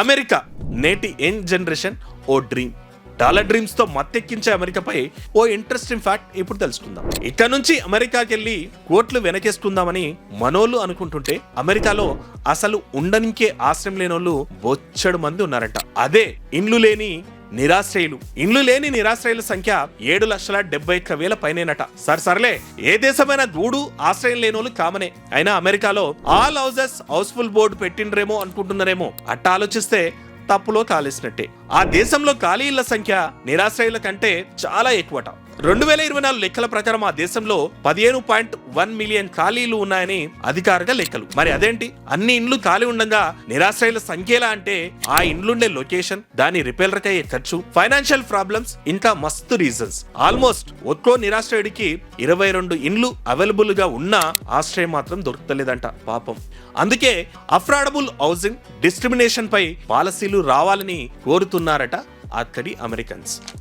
America నేటి young generation ఓ dream. Dollar డ్రీమ్స్తో మత్తెక్కించే అమెరికాపై ఓ ఇంట్రెస్టింగ్ ఫ్యాక్ట్ ఇప్పుడు తెలుసుకుందాం. ఇక్కడ నుంచి అమెరికాకి వెళ్ళి కోట్లు వెనకేసుకుందామని మనోళ్ళు అనుకుంటుంటే అమెరికాలో అసలు ఉండనికే ఆశ్రయం లేనోళ్ళు బొచ్చడు మంది ఉన్నారంట. అదే ఇండ్లు లేని నిరాశ్రయులు. ఇండ్లు లేని నిరాశ్రయుల సంఖ్య ఏడు లక్షల డెబ్బై ఒక్క వేల పైనేనట. సరే సర్లే ఏ దేశమైన దూడు ఆశ్రయం లేనోళ్ళు కామనే. అయినా అమెరికాలో all houses house full board పెట్టిండ్రేమో అనుకుంటున్నారేమో. అట్ట ఆలోచిస్తే తప్పులో కాలేసినట్టే. ఆ దేశంలో ఖాళీ ఇళ్ళ సంఖ్య నిరాశ్రయుల కంటే చాలా ఎక్కువట. రెండు వేల ఇరవై నాలుగు లెక్కల ప్రకారం ఆ దేశంలో పదిహేను పాయింట్ వన్ మిలియన్ ఖాళీలు ఉన్నాయని అధికారిక లెక్కలు. మరి అదేంటి? అన్ని ఇండ్లు ఖాళీ ఉండగా నిరాశ్రయుల సంఖ్యలా అంటే ఆ ఇండ్లుండే లొకేషన్ దాని రిపేర్ అయ్యే ఖర్చు ఫైనాన్షియల్ ప్రాబ్లమ్స్ ఇంకా మస్తు రీజన్స్. ఆల్మోస్ట్ ఒక్కో నిరాశ్రయుడికి ఇరవై రెండు ఇండ్లు అవైలబుల్గా ఉన్నా ఆశ్రయం మాత్రం దొరుకుతలేదంట పాపం. అందుకే అఫ్రాడబుల్ హౌసింగ్ డిస్క్రిమినేషన్ పై పాలసీలు రావాలని కోరుతున్నారట అక్కడి అమెరికన్స్.